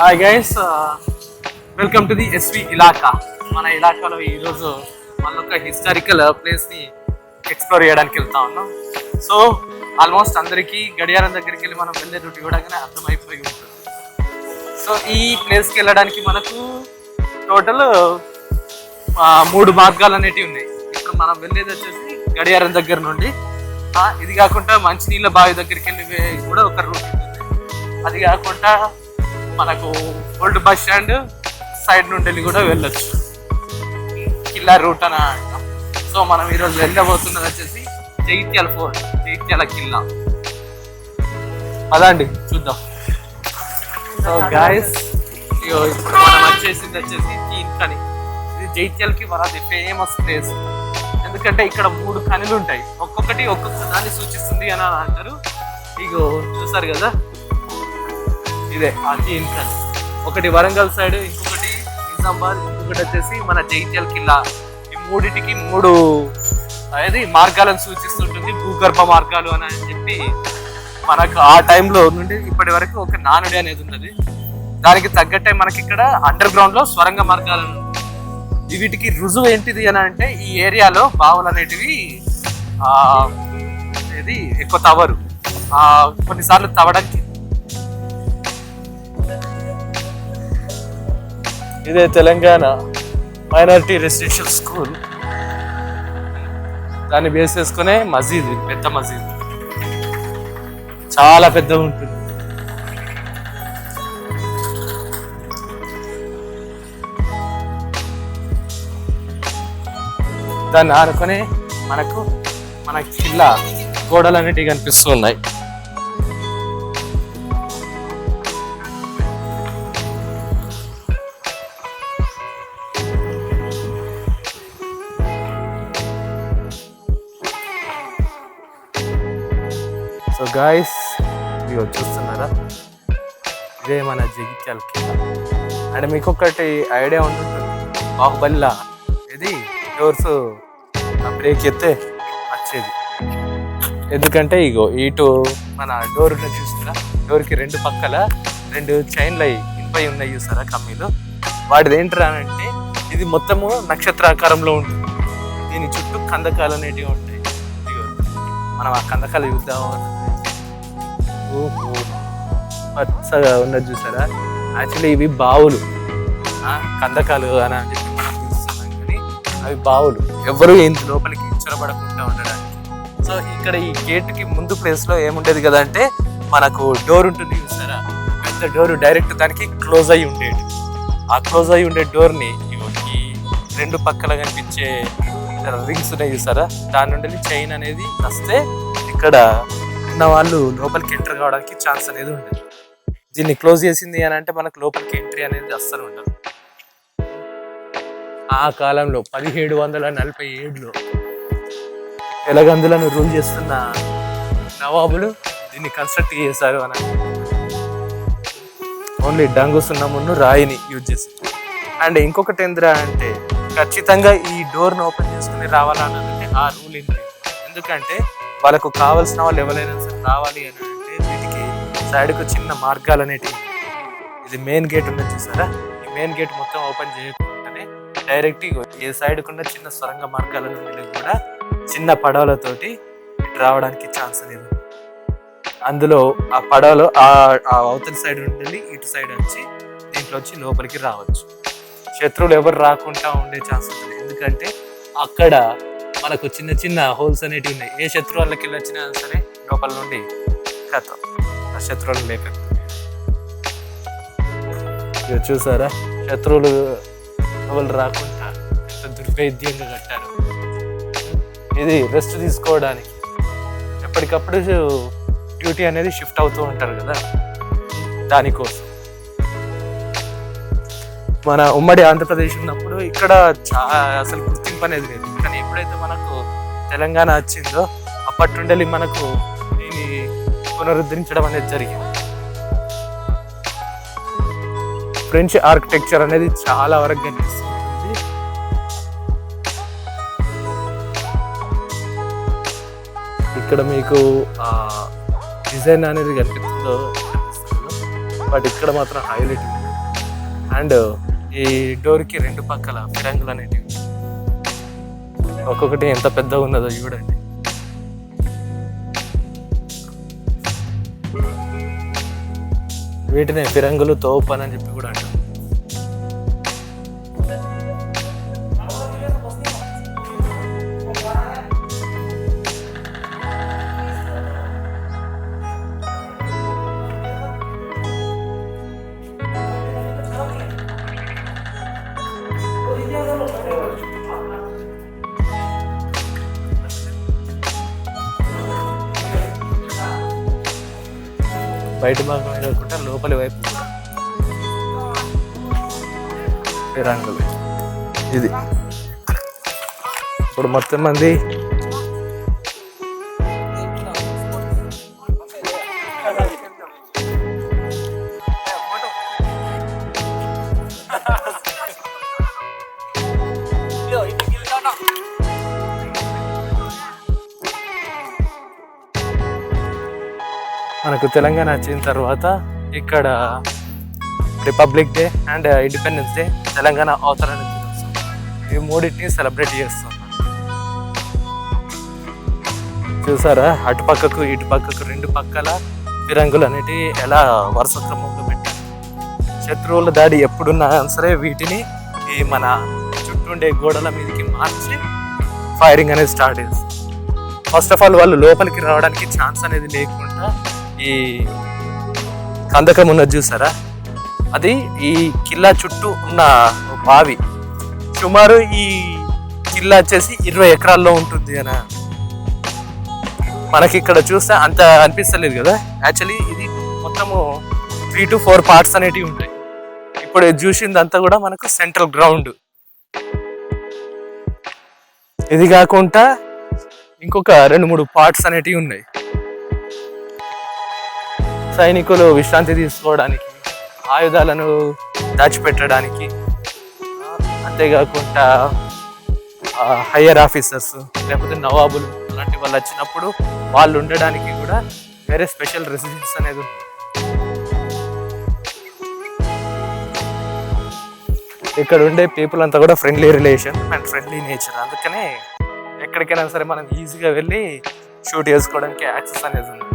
Hi guys welcome to the SV ఇలాకా మన ఇలాకాలో ఈరోజు మళ్ళొక హిస్టారికల్ ప్లేస్ని ఎక్స్ప్లోర్ చేయడానికి వెళ్తా ఉన్నాం. సో ఆల్మోస్ట్ అందరికీ గడియారం దగ్గరికి వెళ్ళి మనం వెళ్ళే రూట్ కూడా అర్థమైపోయి ఉంటుంది. సో ఈ ప్లేస్కి వెళ్ళడానికి మనకు టోటల్ మూడు మార్గాలు అనేటివి ఉన్నాయి. ఇప్పుడు మనం వెళ్ళేది వచ్చేసి గడియారం దగ్గర నుండి ఇది కాకుండా మంచినీళ్ళ బావి దగ్గరికి వెళ్ళి కూడా ఒక రూట్ ఉంటుంది. అది కాకుండా మనకు ఓల్డ్ బస్ స్టాండ్ సైడ్ నుండి వెళ్ళి కూడా వెళ్ళొచ్చు. కిల్లా రూట్ అని అంటాం. సో మనం ఈరోజు వెళ్ళబోతున్నది వచ్చేసి జైత్యాల ఫోర్ట్ జైత్యాల కిల్లా. అదండి చూద్దాం. సో గాయస్ ఇప్పుడు మనం వచ్చేసింది వచ్చేసి తీన్ కని ఇది జైత్యాలకి మనది ఫేమస్ ప్లేస్ ఎందుకంటే ఇక్కడ మూడు కనులు ఉంటాయి. ఒక్కొక్కటి ఒక్కొక్క దాన్ని సూచిస్తుంది అని అంటారు ఇగో చూసారు కదా? ఇదే ఆ ఇన్కన్ ఒకటి వరంగల్ సైడ్ ఇంకొకటి నిజామాబాద్ ఇంకొకటి వచ్చేసి మన జైత్యాల కిల్లా. ఈ మూడింటికి మూడు అనేది మార్గాలను సూచిస్తుంటుంది భూగర్భ మార్గాలు అని చెప్పి మనకు ఆ టైంలో నుండి ఇప్పటి వరకు ఒక నానుడి అనేది ఉన్నది. దానికి తగ్గట్టే మనకి ఇక్కడ అండర్ గ్రౌండ్లో స్వరంగ మార్గాలు వీటికి రుజువు ఏంటిది అని అంటే ఈ ఏరియాలో బావులు అనేటివి ఆ ఇది ఎక్కువ తవరు ఆ కొన్నిసార్లు తవ్వడానికి ఇదే తెలంగాణ మైనారిటీ రెసిడెన్షియల్ స్కూల్. దాన్ని బేస్ చేసుకునే మసీద్ పెద్ద మసీద్. చాలా పెద్దగా ఉంటుంది. దాన్ని ఆనుకొని మనకు మన కిల్లా గోడలు అనేటివి కనిపిస్తున్నాయి గాయస్ ఇవి చూస్తున్నారా? ఇదే మన జగిత్యాల అండ్ మీకు ఒకటి ఐడియా ఉంటుంది బాహుబలిలా. ఇది డోర్స్. బ్రేక్ ఎత్తే వచ్చేది. ఎందుకంటే ఇగో ఇటు మన డోర్ ఉన్న చూస్తారా డోర్కి రెండు పక్కల రెండు చైన్లు అయి ఇనుపై ఉన్నాయి చూసారా కమ్మీలు? వాటిది ఏంటరా అంటే ఇది మొత్తము నక్షత్రాకారంలో ఉంటుంది. దీని చుట్టూ కందకాలు అనేటివి ఉంటాయి. ఇదిగో మనం ఆ కందకాలు చూద్దాం ఓహో. పచ్చగా ఉన్నది చూసారా? యాక్చువల్లీ ఇవి బావులు. కందకాలు అని అని చెప్పి మనం పిలుస్తున్నాం కానీ అవి బావులు. ఎవరు ఏంటి లోపలికి చొరబడకుండా ఉండడానికి. సో ఇక్కడ ఈ గేట్కి ముందు ప్లేస్లో ఏముండేది కదా అంటే మనకు డోర్ ఉంటుంది చూసారా? పెద్ద డోర్ డైరెక్ట్ దానికి క్లోజ్ అయి ఉండేది. ఆ క్లోజ్ అయి ఉండే డోర్ని ఈ రెండు పక్కల కనిపించే రింగ్స్ ఉన్నాయి చూసారా? దాని నుండి చైన్ అనేది వస్తే ఇక్కడ ఉన్న వాళ్ళు లోపలికి ఎంటర్ కావడానికి ఛాన్స్ అనేది ఉండదు. దీన్ని క్లోజ్ చేసింది అని అంటే మనకు లోపలికి ఎంట్రీ అనేది అస్సలు ఉండదు. ఆ కాలంలో పదిహేడు వందల నలభై ఏడులో ఎలగందులను రూల్ చేస్తున్న నవాబులు దీన్ని కన్స్ట్రక్ట్ చేశారు అని ఓన్లీ డంగు సున్నమును రాయిని యూజ్ చేసి అండ్ ఇంకొకటి ఏందిరా అంటే ఖచ్చితంగా ఈ డోర్ను ఓపెన్ చేసుకుని రావాలన్నదంటే ఆ రూల్ ఏంటి ఎందుకంటే వాళ్ళకు కావాల్సిన వాళ్ళు ఎవరైనా సరే రావాలి అని అంటే వీటికి సైడ్కు చిన్న మార్గాలు అనేటివి ఇది మెయిన్ గేట్ ఉన్నది చూసారా? ఈ మెయిన్ గేట్ మొత్తం ఓపెన్ చేయకుండానే డైరెక్ట్ ఏ సైడ్ ఉన్న చిన్న సొరంగ మార్గాల నుండి కూడా చిన్న పడవలతోటి రావడానికి ఛాన్స్ అనేది అందులో ఆ పడవలో ఆ అవతలి అవతల సైడ్ నుండి ఇటు సైడ్ వచ్చి దీంట్లో వచ్చి లోపలికి రావచ్చు. శత్రువులు ఎవరు రాకుండా ఉండే ఛాన్స్ ఉంటుంది. ఎందుకంటే అక్కడ మనకు చిన్న చిన్న హోల్స్ అనేటివి ఉన్నాయి. ఏ శత్రువు వాళ్ళకి వెళ్ళి వచ్చినా సరే లోపల నుండి కథం. ఆ శత్రువులు లేక ఇక చూసారా? శత్రువులు వాళ్ళు రాకుండా ఎంత దుర్భేద్యంగా కట్టారు. ఇది రెస్ట్ తీసుకోవడానికి. ఎప్పటికప్పుడు డ్యూటీ అనేది షిఫ్ట్ అవుతూ ఉంటారు కదా? దానికోసం. మన ఉమ్మడి ఆంధ్రప్రదేశ్ ఉన్నప్పుడు ఇక్కడ చా అసలు గుర్తింపు అనేది లేదు. ఎప్పుడైతే మనకు తెలంగాణ వచ్చిందో అప్పటి నుండి మనకు దీన్ని పునరుద్ధరించడం అనేది జరిగింది. ఫ్రెంచ్ ఆర్కిటెక్చర్ అనేది చాలా వరకు కనిపిస్తుంది ఇక్కడ మీకు డిజైన్ అనేది కనిపిస్తుందో బట్ ఇక్కడ మాత్రం హైలైట్ అండ్ ఈ డోర్కి రెండు పక్కల ఫిరంగులు అనేటివి ఒక్కొక్కటి ఎంత పెద్దగా ఉన్నదో చూడండి. వీటిని ఫిరంగులు తోపన్ అని చెప్పి కూడా అంటారు. బయట భాగం కాకుండా లోపలి వైపు కూడా ఇది. ఇప్పుడు మొత్తం మంది మనకు తెలంగాణ వచ్చిన తర్వాత ఇక్కడ republic day and independence day Telangana అవతరణ దినోత్సవం ఈ మూడింటిని సెలబ్రేట్ చేస్తాం. చూసారా? అటు పక్కకు ఇటు పక్కకు రెండు పక్కల ఫిరంగులు అనేటివి ఎలా వరుస క్రమంలో పెట్టారు. శత్రువుల దాడి ఎప్పుడున్నా సరే వీటిని ఈ మన చుట్టూ ఉండే గోడల మీదకి మార్చి ఫైరింగ్ అనేది స్టార్ట్ చేస్తారు ఫస్ట్ ఆఫ్ ఆల్ వాళ్ళు లోపలికి రావడానికి ఛాన్స్ అనేది లేకుండా ఈ కందకం ఉన్నది చూసారా? అది ఈ కిల్లా చుట్టూ ఉన్న బావి. సుమారు ఈ కిల్లా వచ్చేసి ఇరవై ఎకరాల్లో ఉంటుంది అన. మనకి ఇక్కడ చూస్తే అంత అనిపిస్తలేదు కదా? యాక్చువల్లీ ఇది మొత్తము త్రీ టు ఫోర్ పార్ట్స్ అనేటివి ఉంటాయి. ఇప్పుడు చూసిందంతా కూడా మనకు సెంట్రల్ గ్రౌండ్ ఇది కాకుండా ఇంకొక రెండు మూడు పార్ట్స్ అనేటివి ఉన్నాయి. సైనికులు విశ్రాంతి తీసుకోవడానికి ఆయుధాలను దాచిపెట్టడానికి అంతేకాకుండా హయ్యర్ ఆఫీసర్స్ లేకపోతే నవాబులు అలాంటి వాళ్ళు వచ్చినప్పుడు వాళ్ళు ఉండడానికి కూడా వేరే స్పెషల్ రెసిడెన్స్ అనేది ఉంది ఇక్కడ ఉండే పీపుల్ అంతా కూడా friendly relation and friendly nature. అందుకనే ఎక్కడికైనా సరే మనం ఈజీగా వెళ్ళి షూట్ చేసుకోవడానికి యాక్సెస్ అనేది ఉంది.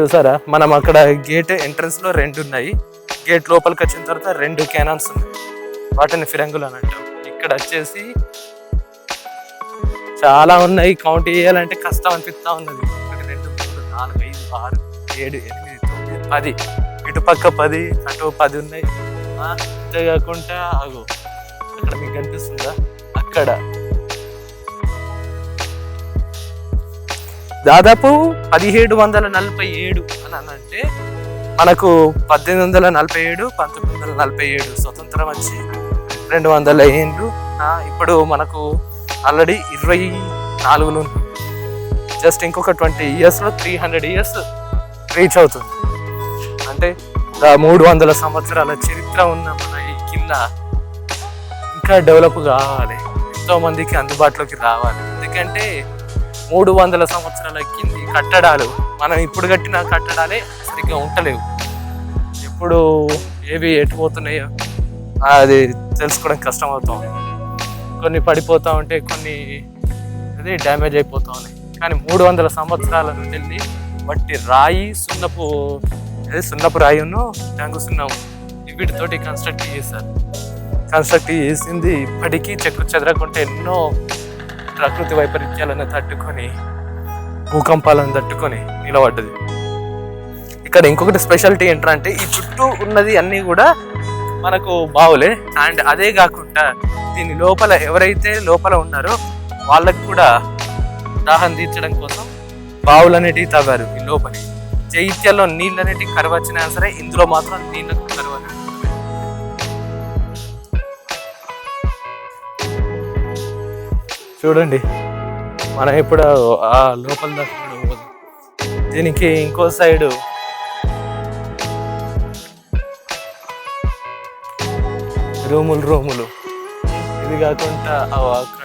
చూసారా? మనం అక్కడ గేట్ ఎంట్రన్స్లో రెండు ఉన్నాయి. గేట్ లోపలికి వచ్చిన తర్వాత రెండు కెనాన్స్ ఉన్నాయి. వాటిని ఫిరంగులు అని అంటాం ఇక్కడ వచ్చేసి చాలా ఉన్నాయి. కౌంట్ చేయాలంటే కష్టం అనిపిస్తా ఉన్నది. ఒకటి రెండు మూడు నాలుగు ఐదు ఆరు ఏడు ఎనిమిది తొమ్మిది పది. ఇటు పక్క పది అటు పది ఉన్నాయి. అంతే అంతేకాకుండా అగో అక్కడ మీకు కనిపిస్తుందా? అక్కడ. దాదాపు పదిహేడు వందల నలభై ఏడు అని అంటే మనకు పద్దెనిమిది వందల నలభై ఏడు పంతొమ్మిది వందల నలభై ఏడు స్వతంత్రం వచ్చి రెండు వందల ఏండ్లు ఇప్పుడు మనకు ఆల్రెడీ ఇరవై నాలుగులు జస్ట్ ఇంకొక ట్వంటీ ఇయర్స్లో త్రీ హండ్రెడ్ ఇయర్స్ రీచ్ అవుతుంది. అంటే మూడు వందల సంవత్సరాల చరిత్ర ఉన్న మన ఈ కింద ఇంకా డెవలప్ కావాలి ఎంతో మందికి అందుబాటులోకి రావాలి. ఎందుకంటే మూడు వందల సంవత్సరాల కింది కట్టడాలు. మనం ఇప్పుడు కట్టిన కట్టడాలే సరిగ్గా ఉండలేవు ఎప్పుడు ఏవి ఎటుపోతున్నాయో అది తెలుసుకోవడం కష్టం అవుతా కొన్ని పడిపోతూ ఉంటే కొన్ని అది డ్యామేజ్ అయిపోతూ ఉన్నాయి. కానీ మూడు వందల సంవత్సరాల నుండి వెళ్ళి వట్టి రాయి సున్నపు అదే సున్నపు రాయిను టంగు సున్నం వీటితోటి కన్స్ట్రక్ట్ చేశారు. కన్స్ట్రక్ట్ చేసింది ఇప్పటికీ చెక్కు చెదరకుంటే ఎన్నో ప్రకృతి వైపరీత్యాలను తట్టుకొని భూకంపాలను తట్టుకొని నిలబడ్డది. ఇక్కడ ఇంకొకటి స్పెషాలిటీ ఏంటంటే ఈ చుట్టూ ఉన్నది అన్నీ కూడా మనకు బావులే. అండ్ అదే కాకుండా దీని లోపల ఎవరైతే లోపల ఉన్నారో వాళ్ళకి కూడా దాహం తీర్చడం కోసం బావులు అనేటివి తవ్వారు ఈ లోపలి. జైత్యాల్లో నీళ్ళు అనేటివి కరువచ్చినా సరే ఇందులో మాత్రం నీళ్ళకు కరువు చూడండి. మనం ఇప్పుడు ఆ లోపల దాకా దీనికి ఇంకో సైడు. రూములు రూములు. ఇది కాకుండా ఆ అక్కడ